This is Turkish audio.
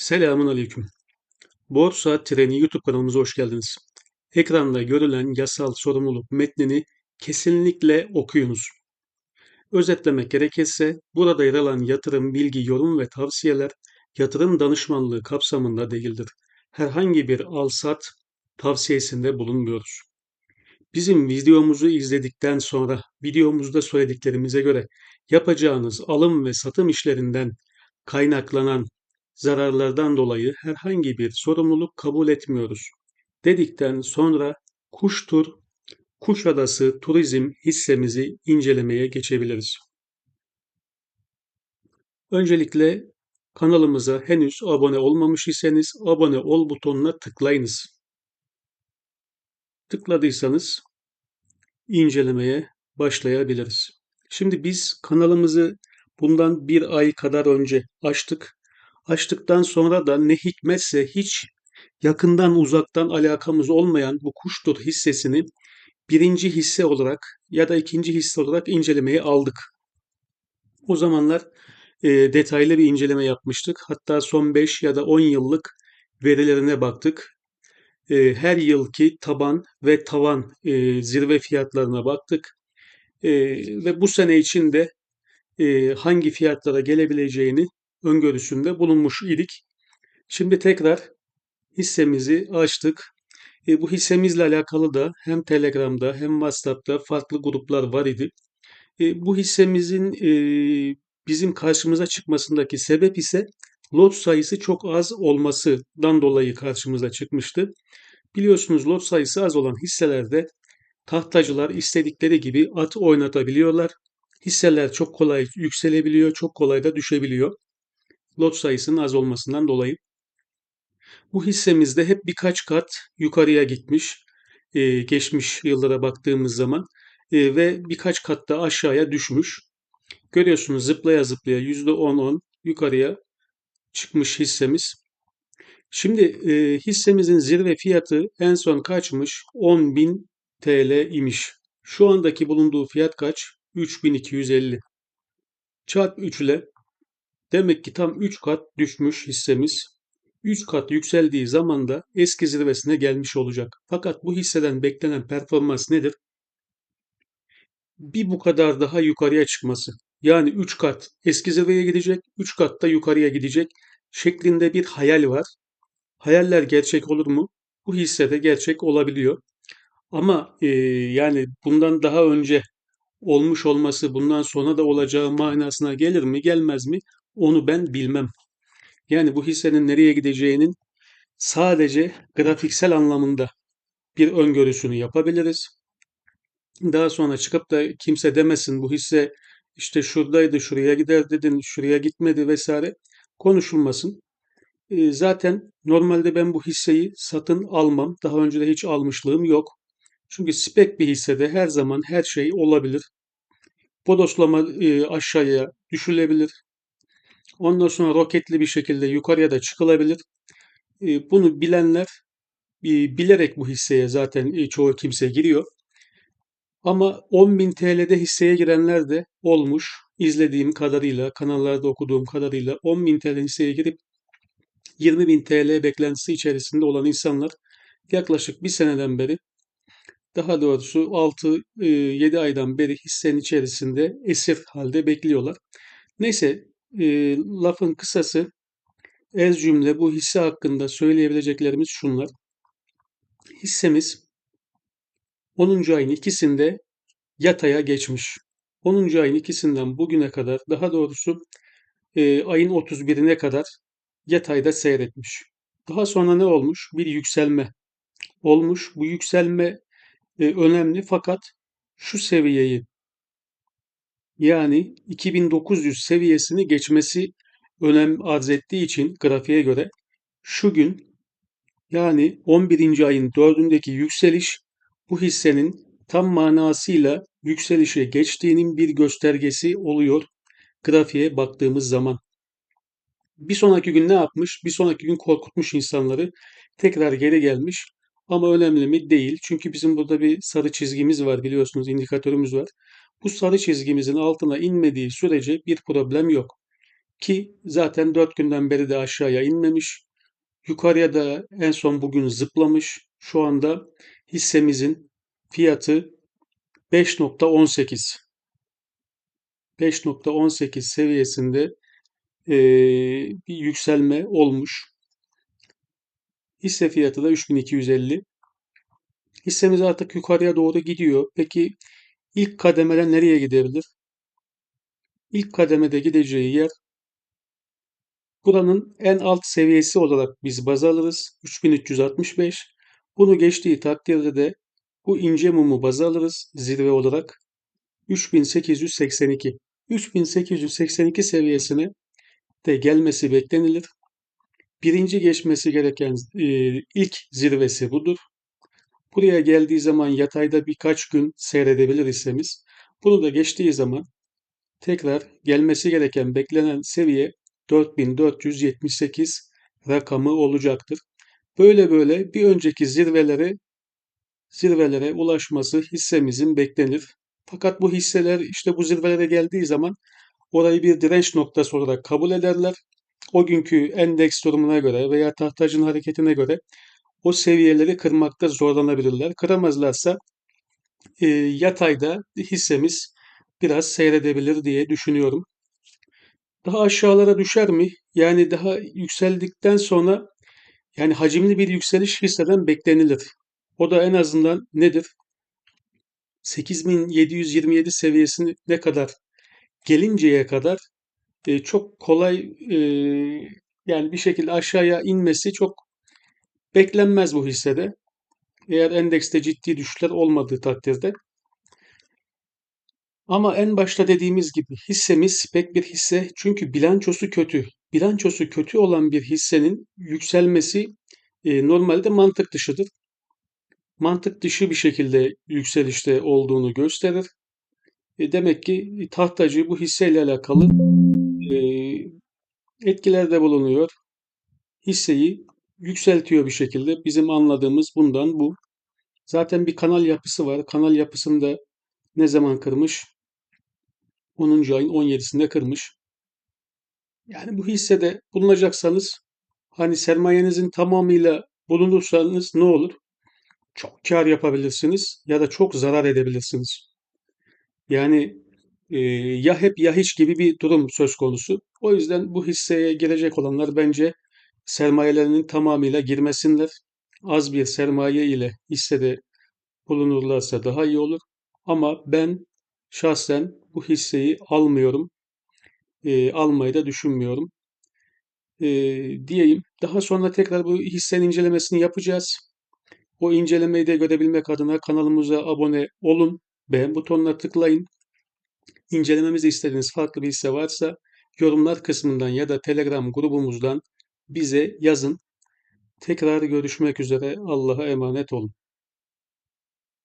Selamun aleyküm. Borsa Treni YouTube kanalımıza hoş geldiniz. Ekranda görülen yasal sorumluluk metnini kesinlikle okuyunuz. Özetlemek gerekirse burada yer alan yatırım, bilgi, yorum ve tavsiyeler yatırım danışmanlığı kapsamında değildir. Herhangi bir al-sat tavsiyesinde bulunmuyoruz. Bizim videomuzu izledikten sonra videomuzda söylediklerimize göre yapacağınız alım ve satım işlerinden kaynaklanan zararlardan dolayı herhangi bir sorumluluk kabul etmiyoruz. Dedikten sonra Kuştur, Kuşadası Turizm hissemizi incelemeye geçebiliriz. Öncelikle kanalımıza henüz abone olmamış iseniz abone ol butonuna tıklayınız. Tıkladıysanız incelemeye başlayabiliriz. Şimdi biz kanalımızı bundan bir ay kadar önce açtık açtıktan sonra da ne hikmetse hiç yakından uzaktan alakamız olmayan bu kuştur hissesini birinci hisse olarak ya da ikinci hisse olarak incelemeye aldık. O zamanlar e, detaylı bir inceleme yapmıştık. Hatta son 5 ya da 10 yıllık verilerine baktık. E, her yılki taban ve tavan e, zirve fiyatlarına baktık. E, ve bu sene içinde e, hangi fiyatlara gelebileceğini öngörüsünde bulunmuş idik. Şimdi tekrar hissemizi açtık. E, bu hissemizle alakalı da hem Telegram'da hem WhatsApp'ta farklı gruplar var idi. E, bu hissemizin e, bizim karşımıza çıkmasındaki sebep ise lot sayısı çok az olmasından dolayı karşımıza çıkmıştı. Biliyorsunuz lot sayısı az olan hisselerde tahtacılar istedikleri gibi at oynatabiliyorlar. Hisseler çok kolay yükselebiliyor, çok kolay da düşebiliyor lot sayısının az olmasından dolayı. Bu hissemizde hep birkaç kat yukarıya gitmiş, e, geçmiş yıllara baktığımız zaman e, ve birkaç kat da aşağıya düşmüş. Görüyorsunuz zıplaya zıplaya %10-10 yukarıya çıkmış hissemiz. Şimdi e, hissemizin zirve fiyatı en son kaçmış? 10.000 TL imiş. Şu andaki bulunduğu fiyat kaç? 3250. Çarp 3 ile Demek ki tam 3 kat düşmüş hissemiz. 3 kat yükseldiği zaman da eski zirvesine gelmiş olacak. Fakat bu hisseden beklenen performans nedir? Bir bu kadar daha yukarıya çıkması. Yani 3 kat eski zirveye gidecek, 3 kat da yukarıya gidecek şeklinde bir hayal var. Hayaller gerçek olur mu? Bu hissede gerçek olabiliyor. Ama e, yani bundan daha önce olmuş olması bundan sonra da olacağı manasına gelir mi gelmez mi onu ben bilmem. Yani bu hissenin nereye gideceğinin sadece grafiksel anlamında bir öngörüsünü yapabiliriz. Daha sonra çıkıp da kimse demesin bu hisse işte şuradaydı, şuraya gider dedin, şuraya gitmedi vesaire konuşulmasın. Ee, zaten normalde ben bu hisseyi satın almam. Daha önce de hiç almışlığım yok. Çünkü spek bir hissede her zaman her şey olabilir. Bodoslama e, aşağıya düşülebilir. Ondan sonra roketli bir şekilde yukarıya da çıkılabilir. E, bunu bilenler e, bilerek bu hisseye zaten e, çoğu kimse giriyor. Ama 10.000 TL'de hisseye girenler de olmuş. İzlediğim kadarıyla, kanallarda okuduğum kadarıyla 10.000 TL hisseye girip 20.000 TL beklentisi içerisinde olan insanlar yaklaşık bir seneden beri daha doğrusu 6-7 aydan beri hissenin içerisinde esir halde bekliyorlar. Neyse e, lafın kısası ez cümle bu hisse hakkında söyleyebileceklerimiz şunlar. Hissemiz 10. ayın ikisinde yataya geçmiş. 10. ayın ikisinden bugüne kadar daha doğrusu e, ayın 31'ine kadar yatayda seyretmiş. Daha sonra ne olmuş? Bir yükselme olmuş. Bu yükselme e, önemli fakat şu seviyeyi yani 2900 seviyesini geçmesi önem arz ettiği için grafiğe göre şu gün yani 11. ayın 4'ündeki yükseliş bu hissenin tam manasıyla yükselişe geçtiğinin bir göstergesi oluyor grafiğe baktığımız zaman. Bir sonraki gün ne yapmış? Bir sonraki gün korkutmuş insanları. Tekrar geri gelmiş. Ama önemli mi? Değil. Çünkü bizim burada bir sarı çizgimiz var biliyorsunuz, indikatörümüz var. Bu sarı çizgimizin altına inmediği sürece bir problem yok. ki zaten 4 günden beri de aşağıya inmemiş. Yukarıya da en son bugün zıplamış. Şu anda hissemizin fiyatı 5.18. 5.18 seviyesinde bir yükselme olmuş. Hisse fiyatı da 3250. Hissemiz artık yukarıya doğru gidiyor. Peki ilk kademede nereye gidebilir? İlk kademede gideceği yer buranın en alt seviyesi olarak biz baz alırız. 3365. Bunu geçtiği takdirde de bu ince mumu baz alırız zirve olarak. 3882. 3882 seviyesine de gelmesi beklenilir. Birinci geçmesi gereken e, ilk zirvesi budur. Buraya geldiği zaman yatayda birkaç gün seyredebilir hissemiz. Bunu da geçtiği zaman tekrar gelmesi gereken beklenen seviye 4478 rakamı olacaktır. Böyle böyle bir önceki zirvelere zirvelere ulaşması hissemizin beklenir. Fakat bu hisseler işte bu zirvelere geldiği zaman orayı bir direnç noktası olarak kabul ederler. O günkü endeks durumuna göre veya tahtacın hareketine göre o seviyeleri kırmakta zorlanabilirler. Kıramazlarsa e, yatayda hissemiz biraz seyredebilir diye düşünüyorum. Daha aşağılara düşer mi? Yani daha yükseldikten sonra yani hacimli bir yükseliş hisseden beklenilir. O da en azından nedir? 8727 seviyesine kadar gelinceye kadar e, çok kolay e, yani bir şekilde aşağıya inmesi çok beklenmez bu hissede. Eğer endekste ciddi düşüşler olmadığı takdirde. Ama en başta dediğimiz gibi hissemiz pek bir hisse çünkü bilançosu kötü. Bilançosu kötü olan bir hissenin yükselmesi e, normalde mantık dışıdır. Mantık dışı bir şekilde yükselişte olduğunu gösterir. E, demek ki tahtacı bu hisseyle alakalı e, etkilerde bulunuyor. Hisseyi yükseltiyor bir şekilde. Bizim anladığımız bundan bu. Zaten bir kanal yapısı var. Kanal yapısında ne zaman kırmış? 10. ayın 17'sinde kırmış. Yani bu hissede bulunacaksanız hani sermayenizin tamamıyla bulunursanız ne olur? Çok kar yapabilirsiniz ya da çok zarar edebilirsiniz. Yani e, ya hep ya hiç gibi bir durum söz konusu. O yüzden bu hisseye girecek olanlar bence sermayelerinin tamamıyla girmesinler. Az bir sermaye ile hissede bulunurlarsa daha iyi olur. Ama ben şahsen bu hisseyi almıyorum. E, almayı da düşünmüyorum. E, diyeyim. Daha sonra tekrar bu hissenin incelemesini yapacağız. O incelemeyi de görebilmek adına kanalımıza abone olun. Beğen butonuna tıklayın. İncelememizi istediğiniz farklı bir hisse varsa yorumlar kısmından ya da Telegram grubumuzdan bize yazın. Tekrar görüşmek üzere. Allah'a emanet olun.